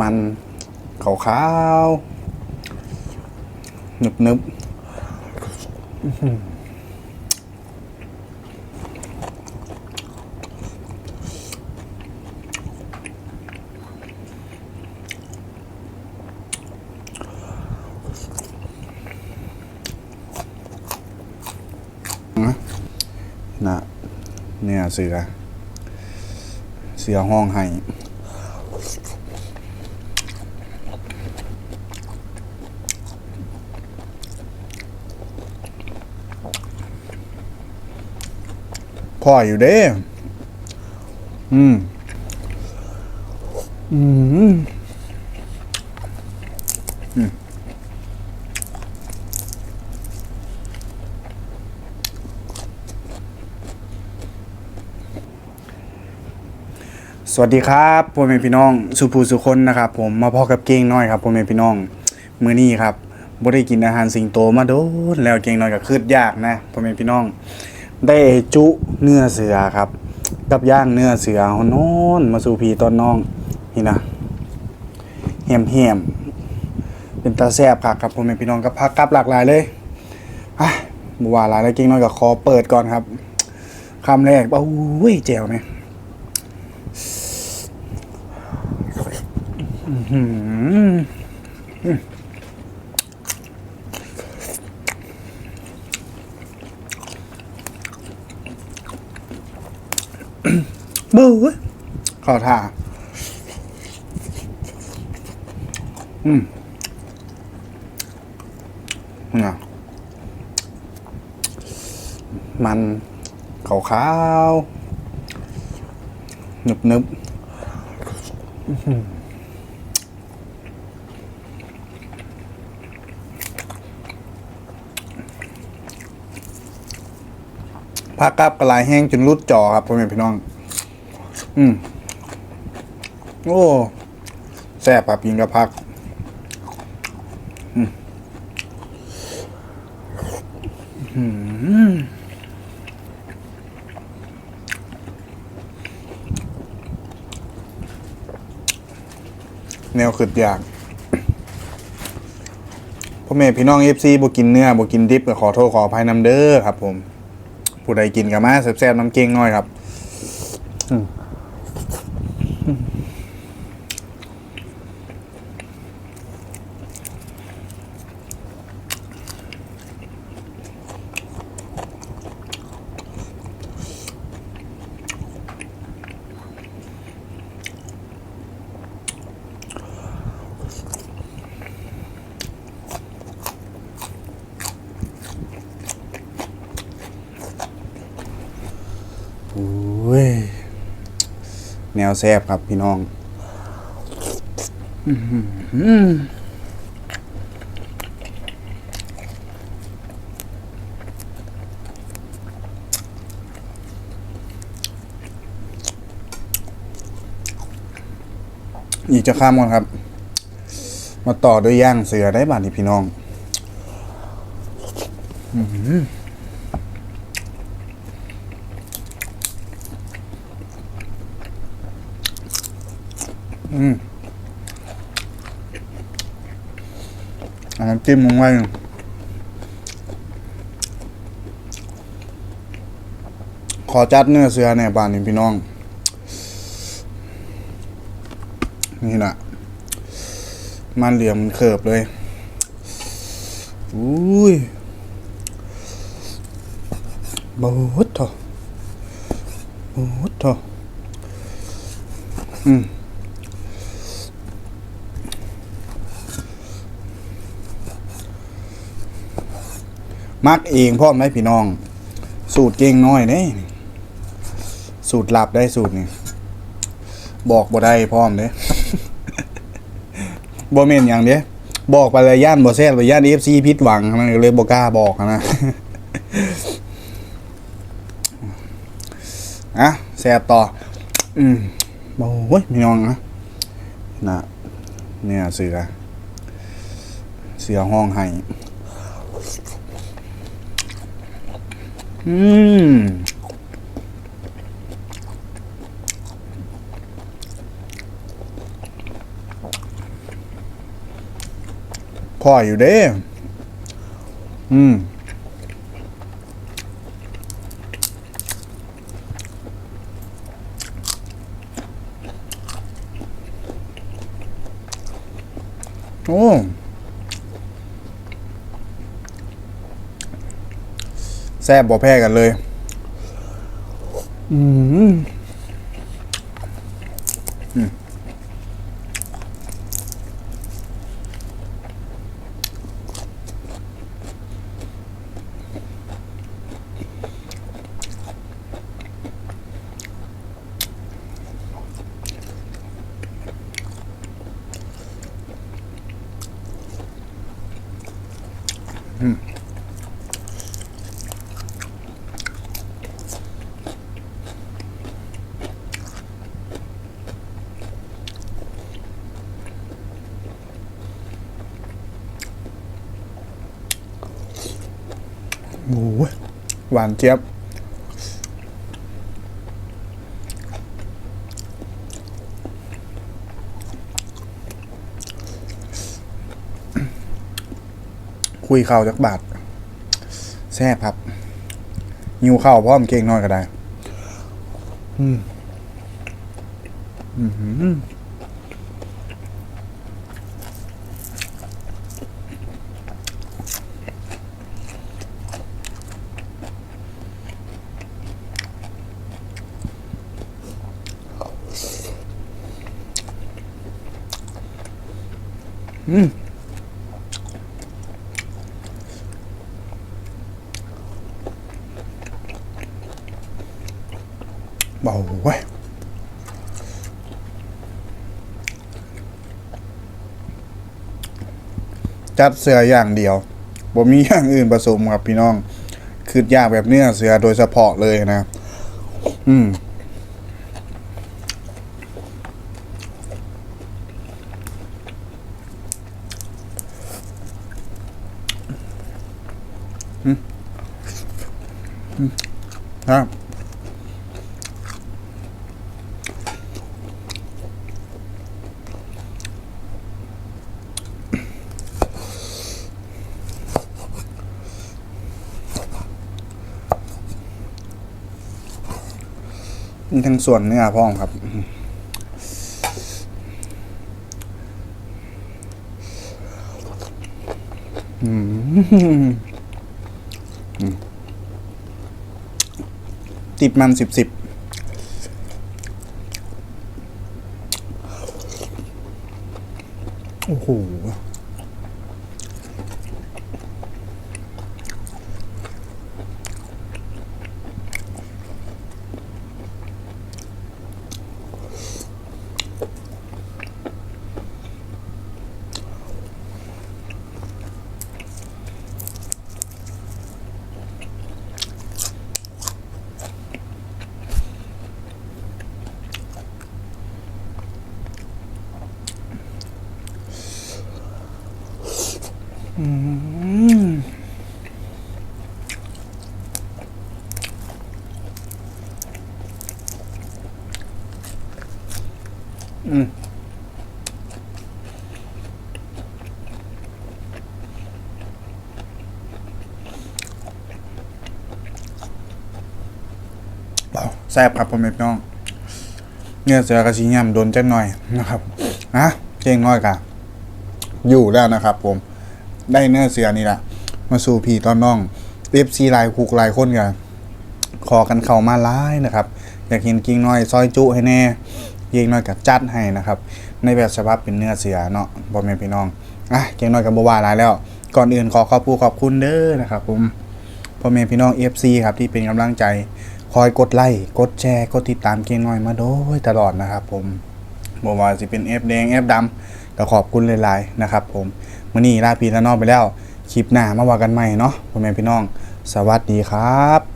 มันขาวขาวหนึบนึบอื้อหือนะเนี่ยเสือ เสือห้องไห้ พ่ออยู่เด้อืมอืม อืมสวัสดีครับพ่อแม่พี่น้อง สุภูสุคนนะครับ ผมมาพ่อกับเก่งน้อยครับพ่อแม่พี่น้องมื้อนี้ครับบ่ได้กินอาหารสิงโตมาโดนแล้วเก่งน้อยก็คืดยากนะพ่อแม่พี่น้อง ได้จุเนื้อเสือครับ กับย่างเนื้อเสือเฮานอนมาสู่พีตอนน้องนี่นะแหมๆเป็นตาแซบคักครับพ่อแม่พี่น้องกับผักกับหลากหลายเลยอะบ่ว่าหลายแล้วเก่งน้อยก็ขอเปิดก่อนครับคำแรกโอ้ยแจ๋วเนี่ยอืม บู๊ยขอท่าอืมน่ะมันขาวขาวๆหนึบหนึบผักกับกระลายแห้งจนรุดจอครับพ่อแม่พี่น้อง อืมโอ้แซ่บครับยิงกับพักอืมแนวขึ้นยากพ่อแม่พี่น้องเอฟซีบกินเนื้อบกินดิบก็ขอโทษขออภัยนำเด้อครับผม ผู้ใดกินก็มาแซ่บๆน้ำเก่งน่อยครับโอ้ย แนวแซบครับพี่น้องอื้อหืออีกจะข้ามก่อนครับ มาต่อด้วยย่างเสือได้บ้านนี่พี่น้อง อืม อันน้ำจิ้มลงไว้ขอจัดเนื้อเสือในบ้านนี่พี่น้อง นี่นะมันเหลี่ยมเขิบเลยอุ้ยบูดเถอะบูดเถอะอืม มักเองพ่อมได้พี่น้อง สูตรเก่งน้อยเนี่สูตรหลับได้สูตรนี่บอกบ่ได้พร้อมเด้บ่แม่นหยังเด้บอกไปเลยย่านบ่แซ่บไปย่าน FC ผิดหวังมันเลยบ่กล้าบอกนะอะแซ่บต่อ อืมโอ้ยพี่น้องนะนะเนี่ยเสือ เสือห้องไห้ืมพ่ออยู่เด้อืมโอ้ แซ่บบ่แพ้กันเลย อืม โอ้โหหวานเจี๊ยบ คุยข่าวจักบาทแซ่บครับหิวข้าวพร้อมเก่งน้อยก็ได้ อืม อืม อืมเบาเว้ยจัดเสืออย่างเดียวบ่มีอย่างอื่นผสมครับพี่น้อง คือยากแบบเนี้ยเสือโดยเฉพาะเลยนะ อืม ครับทั้งส่วนเนื้อพร้อมครับอืม ติดมันสิบสิบโอ้โห อืมอืมเปล่าแซ่บครับพ่อแม่พี่น้องเนื้อเสือกระชิยำโดนจักหน่อยนะครับอะเก่งน้อยกะอยู่แล้วนะครับผม ได้เนื้อเสือนี่แหละมาสู่พี่ตอนน้องเอฟซีลายคุกลายคนกันขอกันเข้ามาร้ายนะครับ อยากเห็นกิ้งน้อย ซอยจุให้แน่กิ้งน้อยกับจัดให้นะครับ ในแบบฉบับเป็นเนื้อเสือเนาะบอแม่นพี่น้องอะเก่งน้อยกับบวาหลายแล้ว ก่อนอื่นขอขอบคุณขอบคุณเด้อนะครับผมพ่อแม่พี่น้อง FC ครับที่เป็นกำลังใจคอยกดไลค์กดแชร์กดติดตามเก่งน้อยมาโดยตลอดนะครับ ผมบ่ว่าสิเป็น F แดง F ดำ ก็ขอบคุณหลายๆนะครับ ผมมื่อนี้ลาพี่ละน้องไปแล้วคลิปหน้ามาว่ากันใหม่เนาะพ่อแม่พี่น้อง สวัสดีครับ